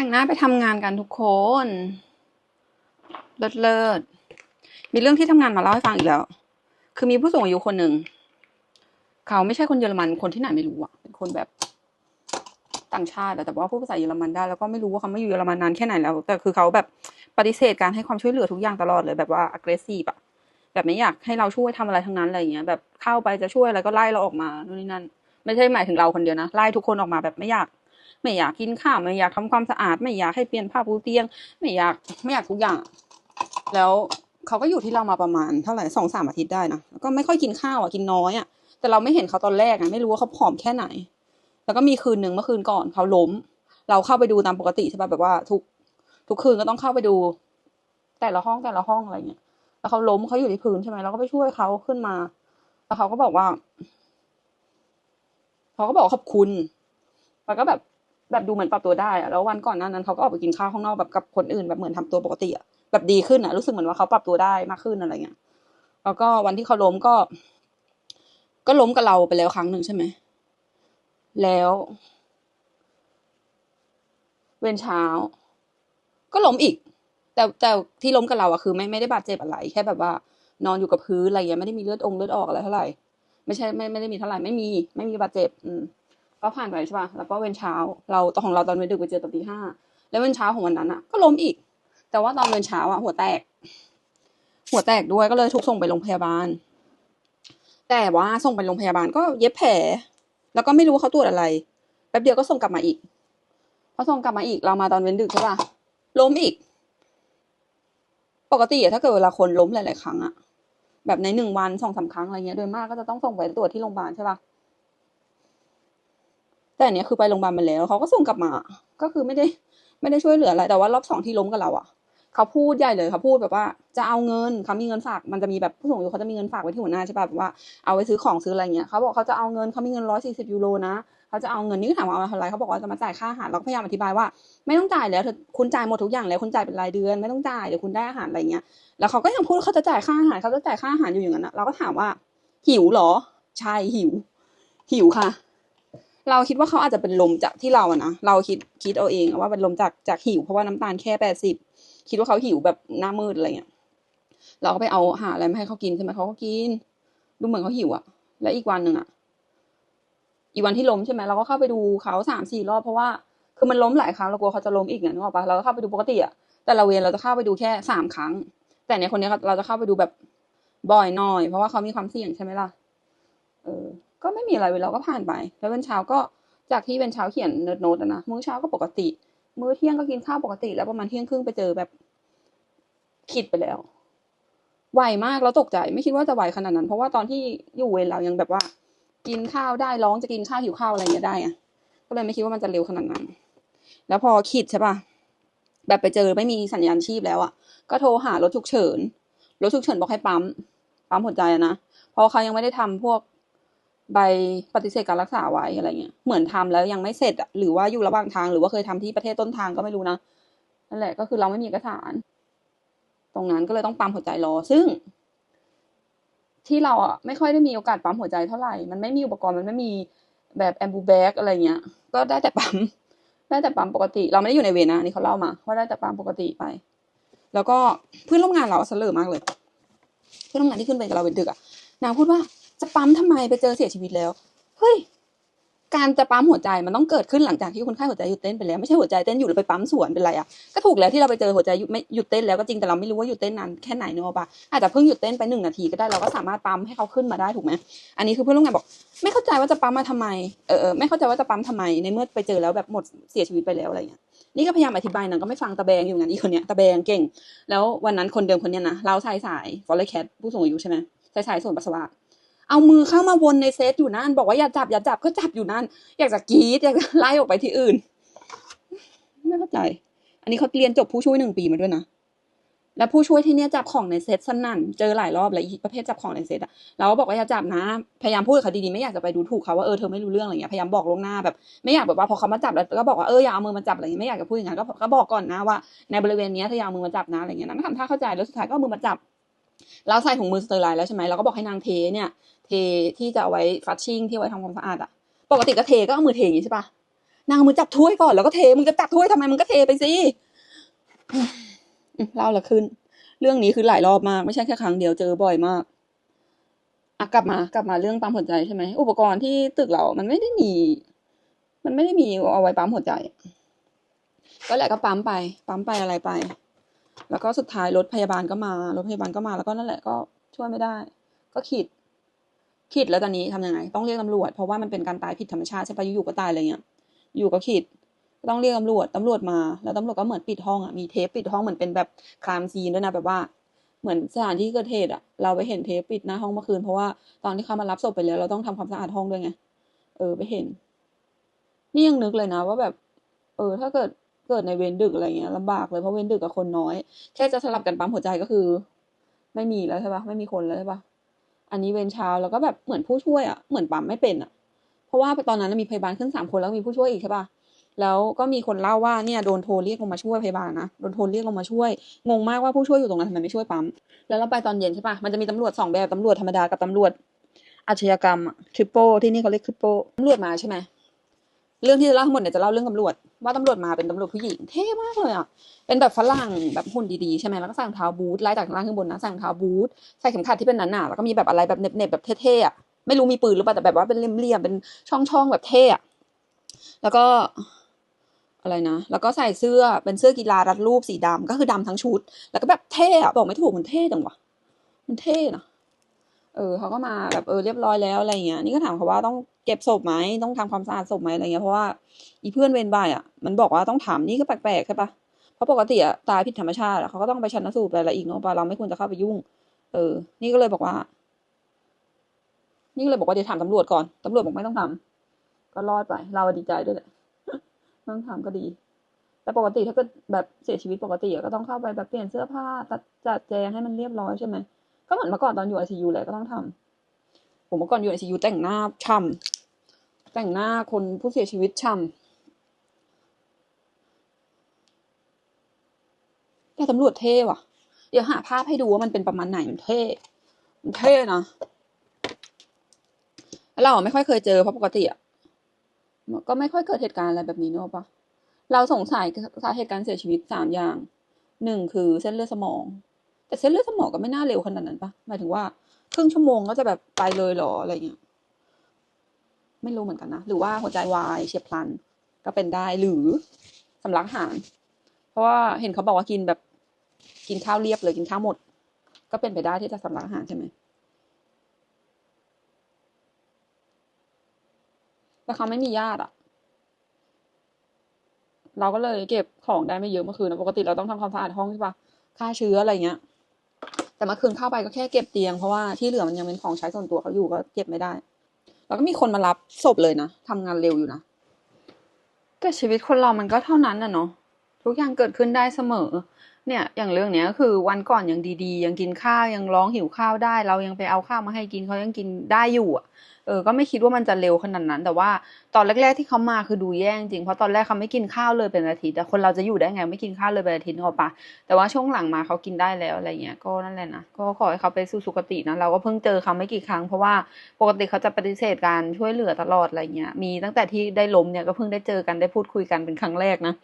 แต่งหน้าไปทำงานกันทุกคน เลิศเลิศมีเรื่องที่ทำงานมาเล่าให้ฟังอีกแล้ว คือมีผู้สูงอายุคนหนึ่ง เขาไม่ใช่คนเยอรมัน คนที่ไหนไม่รู้อะเป็นคนแบบต่างชาติแต่ว่าพูดภาษาเยอรมันได้แล้วก็ไม่รู้ว่าเขาไม่อยู่เยอรมันนานแค่ไหนแล้ว แต่คือเขาแบบปฏิเสธการให้ความช่วยเหลือทุกอย่างตลอดเลยแบบว่า aggressive อะแบบไม่อยากให้เราช่วยทำอะไรทั้งนั้นอะไรอย่างเงี้ย แบบเข้าไปจะช่วยอะไรก็ไล่เราออกมานู่นนี่นั่น ไม่ใช่หมายถึงเราคนเดียวนะไล่ทุกคนออกมาแบบไม่อยาก ไม่อยากกินข้าวไม่อยากทำความสะอาด ไม่อยากให้เปลี่ยนผ้าปูเตียง ไม่อยากไม่อยากทุกอย่าง แล้วเขาก็อยู่ที่เรามาประมาณเท่าไหร่สองสามอาทิตย์ได้นะแล้วก็ไม่ค่อยกินข้าวอะกินน้อยอะแต่เราไม่เห็นเขาตอนแรกอะไม่รู้ว่าเขาผอมแค่ไหน แล้วก็มีคืนหนึ่งเมื่อคืนก่อนเขาล้ม เราเข้าไปดูตามปกติใช่ป่ะแบบว่าทุกทุกคืนก็ต้องเข้าไปดู แต่ละห้องแต่ละห้องอะไรเงี้ยแล้วเขาล้มเขาอยู่ที่พื้นใช่ไหมเราก็ไปช่วยเขาขึ้นมา แล้วเขาก็บอกว่าเขาก็บอกขอบคุณ แล้วก็แบบ แบบดูเหมือนปรับตัวได้อะแล้ววันก่อนหน้านั้นเขาก็ออกไปกินข้าวข้างนอกแบบกับคนอื่นแบบเหมือนทำตัวปกติอะแบบดีขึ้นอะรู้สึกเหมือนว่าเขาปรับตัวได้มากขึ้นอะไรเงี้ยแล้วก็วันที่เขาล้มก็ ก็ล้มกับเราไปแล้วครั้งหนึ่งใช่ไหมแล้ว เว้นเช้า ก็ล้มอีก แต่แต่ที่ล้มกับเราอะคือ ไม่ไม่ได้บาดเจ็บอะไรแค่แบบว่า นอนอยู่กับพื้นอะไรเงี้ยไม่ได้มีเลือดองเลือดออกอะไรเท่าไหร่ไม่ใช่ไม่ไม่ได้มีเท่าไหร่ไม่มี ไม่มีบาดเจ็บ อืม ก็ผ่านไปใช่ป่ะแล้วก็เว้นเช้า เราตอนของเราตอนเว้นดึกไปเจอตอนตีห้าแล้วเว้นเช้าของวันนั้นอะ ก็ล้มอีก แต่ว่าตอนเว้นเช้าอะหัวแตก หัวแตกด้วยก็เลยถูกส่งไปโรงพยาบาล แต่ว่าส่งไปโรงพยาบาลก็เย็บแผล แล้วก็ไม่รู้ว่าเขาตรวจอะไรแป๊บเดียวก็ส่งกลับมาอีกพอส่งกลับมาอีกเรามาตอนเว้นดึกใช่ป่ะล้มอีก ปกติอะถ้าเกิดเวลาคนล้มหลาย ๆ ครั้งอะแบบในหนึ่งวันสองสามครั้งอะไรเงี้ยโดยมากก็จะต้องส่งไปตรวจที่โรงพยาบาลใช่ป่ะ แต่อันเนี้ยคือไปโรงพยาบาลมาแล้วเขาก็ส่งกลับมา ก็คือไม่ได้ไม่ได้ช่วยเหลืออะไร แต่ว่ารอบสองที่ล้มกับเราอะเขาพูดใหญ่เลยเขาพูดแบบว่าจะเอาเงินเขามีเงินฝากมันจะมีแบบผู้สูงอายุเขาจะมีเงินฝากไว้ที่หัวหน้าใช่ป่ะแบบว่าเอาไว้ซื้อของซื้ออะไรเงี้ยเขาบอกเขาจะเอาเงินเขามีเงินร้อยสี่สิบยูโรนะเขาจะเอาเงินนี่ก็ถามว่าเอาอะไรเขาบอกว่าจะมาจ่ายค่าอาหารเราก็พยายามอธิบายว่า ไม่ต้องจ่ายแล้วคุณจ่ายหมดทุกอย่างแล้วคุณจ่ายเป็นรายเดือน ไม่ต้องจ่ายเดี๋ยวคุณได้อาหารอะไรเงี้ยแล้วเขาก็ยังพูดเขาจะจ่ายค่าอาหารเขาจะจ่ายค่าอาหารอยู่อย่างนั้นนะเราก็ถามว่าหิวหรอใช่หิว หิวค่ะ เราคิดว่าเขาอาจจะเป็นลมจากที่เราอะนะเราคิดคิดเอาเองว่าเป็นลมจากจากหิวเพราะว่าน้ำตาลแค่แปดสิบคิดว่าเขาหิวแบบหน้ามืดอะไรเงี้ยเราก็ไปเอาหาอะไรมาให้เขากินใช่ไหมเขาก็กิน ดูเหมือนเขาหิวอะแล้วอีกวันหนึ่งอะอีกวันที่ล้มใช่ไหมเราก็เข้าไปดูเขาสามสี่รอบเพราะว่าคือมันล้มหลายครั้งเรากลัวเขาจะล้มอีกเนี่ยนึกออกปะเราก็เข้าไปดูปกติอะแต่ละเวรเราจะเข้าไปดูแค่สามครั้ง แต่เนี่ยคนนี้เราจะเข้าไปดูแบบบ่อยหน่อย เพราะว่าเขามีความเสี่ยงใช่ไหมล่ะเออ ก็ไม่มีอะไรเวลาก็ผ่านไป แล้วเป็นเช้าก็จากที่เป็นเช้าเขียนโน้ตๆอะนะมื้อเช้าก็ปกติ มื้อเที่ยงก็กินข้าวปกติ แล้วประมาณเที่ยงครึ่งไปเจอแบบคิดไปแล้วไวมากแล้วตกใจไม่คิดว่าจะไวขนาดนั้น เพราะว่าตอนที่อยู่เวรเรายังแบบว่า กินข้าวได้ร้องจะกินข้าวหิวข้าวอะไรเงี้ยได้อะก็เลยไม่คิดว่ามันจะเร็วขนาดนั้น แล้วพอคิดใช่ปะแบบไปเจอไม่มีสัญญาณชีพแล้วอะก็โทรหารถฉุกเฉินรถฉุกเฉินบอกให้ปั๊มปั๊มหัวใจนะเพราะเขายังไม่ได้ทำพวก ใบปฏิเสธการรักษาไว้อะไรเงี้ยเหมือนทำแล้วยังไม่เสร็จอะหรือว่าอยู่ระหว่างทางหรือว่าเคยทำที่ประเทศต้นทางก็ไม่รู้นะนั่นแหละก็คือเราไม่มีเอกสาร ตรงนั้นก็เลยต้องปั๊มหัวใจรอ ซึ่ง ที่เราอะไม่ค่อยได้มีโอกาสปั๊มหัวใจเท่าไหร่มันไม่มีอุปกรณ์มันไม่มีแบบแอมบูแบกอะไรเงี้ย ก็ได้แต่ปั๊มได้แต่ปั๊มปกติ เราไม่ได้อยู่ในเวนะนี่เขาเล่ามาว่าได้แต่ปั๊มปกติไป แล้วก็เพื่อนร่วมงานเราเสลอมากเลย เพื่อนร่วมงานที่ขึ้นไปกับเราเป็นดึกอะนางพูดว่า จะปั๊มทำไมไปเจอเสียชีวิตแล้ว เฮ้ย การจะปั๊มหัวใจมันต้องเกิดขึ้นหลังจากที่คนไข้หัวใจหยุดเต้นไปแล้วไม่ใช่หัวใจเต้นอยู่แล้วไปปั๊มสวนเป็นไรอะก็ถูกแล้วที่เราไปเจอหัวใจหยุดไม่หยุดเต้นแล้วก็จริงแต่เราไม่รู้ว่าหยุดเต้นนานแค่ไหนเนอะปะอาจจะเพิ่งหยุดเต้นไปหนึ่งนาทีก็ได้เราก็สามารถปั๊มให้เขาขึ้นมาได้ถูกไหมอันนี้คือเพื่อนร่วมงานบอก ไม่เข้าใจว่าจะปั๊มมาทำไมเออไม่เข้าใจว่าจะปั๊มทำไมในเมื่อไปเจอแล้วแบบหมดเสียชีวิตไปแล้วอะไรเงี้ยนี่ก็พยายามอธิบายนางก็ไม่ฟังตะแบงอยู่งั้นอีคนเนี้ยตะแบงเก่ง แล้ววันนั้นคนเดิมคนเนี้ยนะเราสายสายฟอลเลแคทผู้สูงอายุใช่ไหมสายสายส่วนปัสสาวะ เอามือเข้ามาวนในเซตอยู่นั่น บอกว่าอย่าจับอย่าจับก็จับอยู่นั่น อยากจะกรีดอยากจะไล่ออกไปที่อื่น ไม่เข้าใจ อันนี้เขาเรียนจบผู้ช่วยหนึ่งปีมาด้วยนะแล้วผู้ช่วยที่เนี่ยจับของในเซตสนั่น เจอหลายรอบแล้วประเภทจับของในเซตอะเราก็บอกว่าอย่าจับนะ พยายามพูดกับเขาดีๆไม่อยากจะไปดูถูกเขาว่าเออเธอไม่รู้เรื่องอะไรเงี้ยพยายามบอกล่วงหน้าแบบไม่อยากแบบว่าพอเขามาจับแล้วก็บอกว่าเอออย่าเอามือมาจับอะไรเงี้ยไม่อยากจะพูดอย่างนั้นก็ก็บอกก่อนนะว่าในบริเวณเนี้ยเธออย่าเอามือมาจับนะอะไรเงี้ยนางก็ทำท่าเข้าใจแล้วสุดท้ายก็เอามือมาจับ เราใส่ถุงมือสเตอร์ไลน์แล้วใช่ไหมเราก็บอกให้นางเทเนี่ย เทที่จะเอาไว้ฟัชชิ่งที่ไว้ทำความสะอาดอะปกติก็เทก็เอามือเทอย่างนี้ใช่ปะนางเอามือจับถ้วยก่อนแล้วก็เทมึงจะจับถ้วยทำไมมึงก็เทไปสิเล่าละขึ้น เรื่องนี้คือหลายรอบมากไม่ใช่แค่ครั้งเดียวเจอบ่อยมากอะกลับมากลับมาเรื่องปั๊มหัวใจใช่ไหมอุปกรณ์ที่ตึกเรา มันไม่ได้มี มันไม่ได้มีเอาไว้ปั๊มหัวใจ ก็แหละก็ปั๊มไป ปั๊มไปอะไรไป แล้วก็สุดท้ายรถพยาบาลก็มารถพยาบาลก็มาแล้วก็นั่นแหละก็ช่วยไม่ได้ ก็ขีด ขีดแล้วตอนนี้ทำยังไง ต้องเรียกตำรวจเพราะว่ามันเป็นการตายผิดธรรมชาติใช่ปะอยู่ๆก็ตายอะไรเงี้ยอยู่ก็ขีดต้องเรียกตำรวจตำรวจมา แล้วตำรวจก็เหมือนปิดห้องอะมีเทปปิดห้องเหมือนเป็นแบบครามซีนด้วยนะแบบว่า เหมือนสถานที่เกิดเหตุอะ เราไปเห็นเทปปิดหน้าห้องเมื่อคืนเพราะว่าตอนที่เขามารับศพไปแล้ว เราต้องทำความสะอาดห้องด้วยไงเออไปเห็น นี่ยังนึกเลยนะ ว่าแบบ เออ ถ้าเกิดเกิดในเวรดึกอะไรเงี้ยลำบากเลยเพราะเวรดึกกับคนน้อย แค่จะสลับกันปั๊มหัวใจก็คือ ไม่มีแล้วใช่ปะไม่มีคนแล้วใช่ปะ อันนี้เวรเช้าแล้วก็แบบเหมือนผู้ช่วยอะเหมือนปั๊มไม่เป็นอะ เพราะว่าตอนนั้นมีพยาบาลขึ้นสามคนแล้วมีผู้ช่วยอีกใช่ปะแล้วก็มีคนเล่าว่าเนี่ยโดนโทรเรียกลงมาช่วยพยาบาลนะโดนโทรเรียกลงมาช่วยงงมากว่าผู้ช่วยอยู่ตรงนั้นทำไมไม่ช่วยปั๊มแล้วเราไปตอนเย็นใช่ปะมันจะมีตำรวจสองแบบตำรวจธรรมดากับตำรวจอาชญากรรมทริปโปที่นี่เขาเรียกทริปโปตำรวจมาใช่ไหม เรื่องที่จะเล่าทั้งหมดเนี่ยจะเล่าเรื่องตำรวจว่าตำรวจมาเป็นตำรวจผู้หญิงเท่มากเลยอะเป็นแบบฝรั่งแบบหุ่นดีๆใช่ไหมแล้วก็ใส่รองเท้าบูทไล่จากข้างล่างขึ้นบนนะใส่รองเท้าบูทใส่เข็มขัดที่เป็นหนาๆแล้วก็มีแบบอะไรแบบเน็บๆแบบเท่ๆอะไม่รู้มีปืนหรือเปล่าแต่แบบว่าเป็นเลี่ยมๆเป็นช่องๆแบบเท่อะแล้วก็อะไรนะ แล้วก็ใส่เสื้อเป็นเสื้อกีฬารัดรูปสีดำก็คือดำทั้งชุด แล้วก็แบบเท่อะบอกไม่ถูกมันเท่จังวะมันเท่นะ เออเขาก็มาแบบเออเรียบร้อยแล้วอะไรเงี้ยนี่ก็ถามเขาว่าต้องเก็บศพไหมต้องทำความสะอาดศพไหมอะไรเงี้ยเพราะว่าอีเพื่อนเวรบ่ายอะมันบอกว่าต้องถามนี่ก็แปลกๆใช่ปะเพราะปกติอะตายผิดธรรมชาติเขาก็ต้องไปชันสูตรอะไรอีกเนาะปะเราไม่ควรจะเข้าไปยุ่ง เออ นี่ก็เลยบอกว่า นี่ก็เลยบอกว่าเดี๋ยวถามตำรวจก่อนตำรวจบอกไม่ต้องทำก็รอดไป เราดีใจด้วยแหละต้องทำก็ดีแต่ปกติถ้าเกิดแบบเสียชีวิตปกติอะก็ต้องเข้าไปแบบเปลี่ยนเสื้อผ้าตัดจัดแจงให้มันเรียบร้อยใช่ไหม ก็เหมือนเมื่อก่อนตอนอยู่ไอซียูแหละก็ต้องทำผมเมื่อก่อนอยู่ไอซียูแต่งหน้าช่ำแต่งหน้าคนผู้เสียชีวิตช่ำแต่ตำรวจเท่ว่ะ เดี๋ยวหาภาพให้ดูว่ามันเป็นประมาณไหนมันเท่มันเท่นะเราไม่ค่อยเคยเจอเพราะปกติอะก็ไม่ค่อยเกิดเหตุการณ์อะไรแบบนี้เนอะปะเราสงสัยสาเหตุการเสียชีวิตสามอย่างหนึ่งคือเส้นเลือดสมอง แต่เส้นเลือดสมองก็ไม่น่าเร็วขนาดนั้นปะหมายถึงว่าครึ่งชั่วโมงก็จะแบบไปเลยหรออะไรเงี้ยไม่รู้เหมือนกันนะหรือว่าหัวใจวายเฉียบพลัน ก็เป็นได้หรือสำลักอาหาร เพราะว่าเห็นเขาบอกว่ากินแบบกินข้าวเรียบเลยกินข้าวหมด ก็เป็นไปได้ที่จะสำลักอาหารใช่ไหมแต่เขาไม่มีญาติอะเราก็เลยเก็บของได้ไม่เยอะเมื่อคืนนะปกติเราต้องทำความสะอาดห้องใช่ปะฆ่าเชื้ออะไรเงี้ย แต่เมื่อคืนเข้าไปก็แค่เก็บเตียงเพราะว่าที่เหลือมันยังเป็นของใช้ส่วนตัวเขาอยู่ก็เก็บไม่ได้ แล้วก็มีคนมารับศพเลยนะทำงานเร็วอยู่นะแต่ชีวิตคนเรามันก็เท่านั้นน่ะเนาะ ทุกอย่างเกิดขึ้นได้เสมอ เนี่ยอย่างเรื่องเนี้ยก็คือวันก่อนยังดีๆ ยังกินข้าวยังร้องหิวข้าวได้ เรายังไปเอาข้าวมาให้กินเขายังกินได้อยู่อะเออก็ไม่คิดว่ามันจะเร็วขนาดนั้น แต่ว่าตอนแรก ๆที่เขามาคือดูแย่จริงเพราะตอนแรกเขาไม่กินข้าวเลยเป็นอาทิตย์แต่คนเราจะอยู่ได้ไงไม่กินข้าวเลยเป็นอาทิตย์นึกอปะแต่ว่าช่วงหลังมาเขากินได้แล้วอะไรเงี้ยก็นั่นแหละนะก็ขอให้เขาไปสู่สุคตินะเราก็เพิ่งเจอเขาไม่กี่ครั้งเพราะว่าปกติเขาจะปฏิเสธการช่วยเหลือตลอดอะไรเงี้ยมีตั้งแต่ที่ได้ล้มเนี่ยก็เพิ่งได้เจอกันได้พูดคุยกันเป็นครั้งแรกนะ